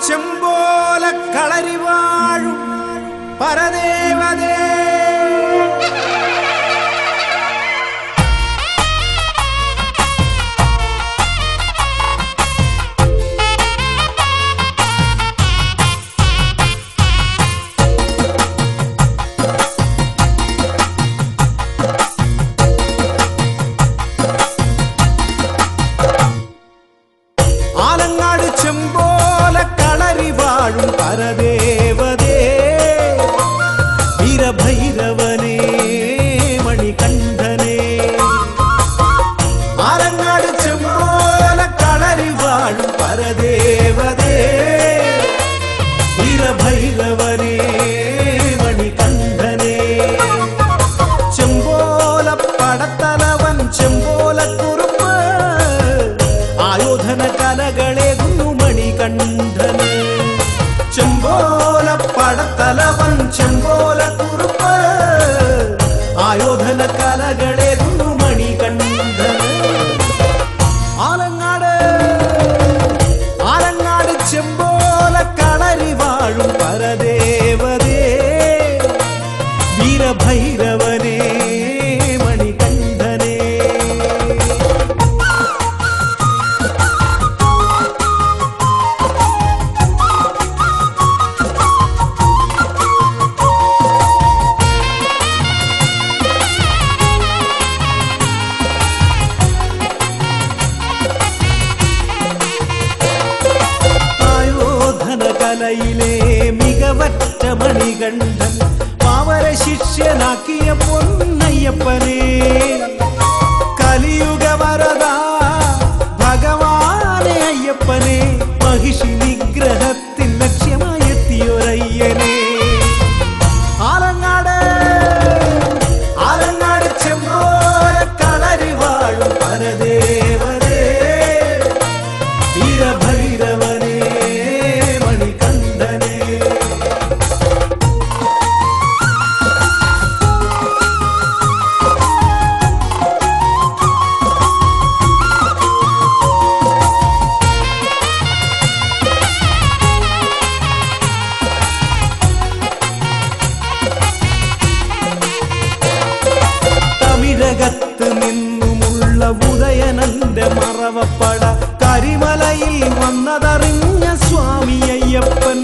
செம்போல களறி வாழும் பரதேவதே. വാഴും പരദേവതേ. വീരഭൈരവനേ മണികണ്ഠനേ. ചെമ്പോല പടത്തലവൻ ചെമ്പോല കുറുപ്പ് ആയോധന കലകളെ കലയിലെ മികവറ്റ മണികണ്ഠൻ പാവര ശിഷ്യനാക്കിയ പൊന്നയ്യപ്പനെ. കലിയുഗ വരദ ഭഗവാനെ അയ്യപ്പനെ. മഹിഷി നിഗ്രഹത്തിൻ ലക്ഷ്യമായെത്തിയൊരയ്യനെ. കലയിൽ വന്നതറിഞ്ഞ സ്വാമി അയ്യപ്പൻ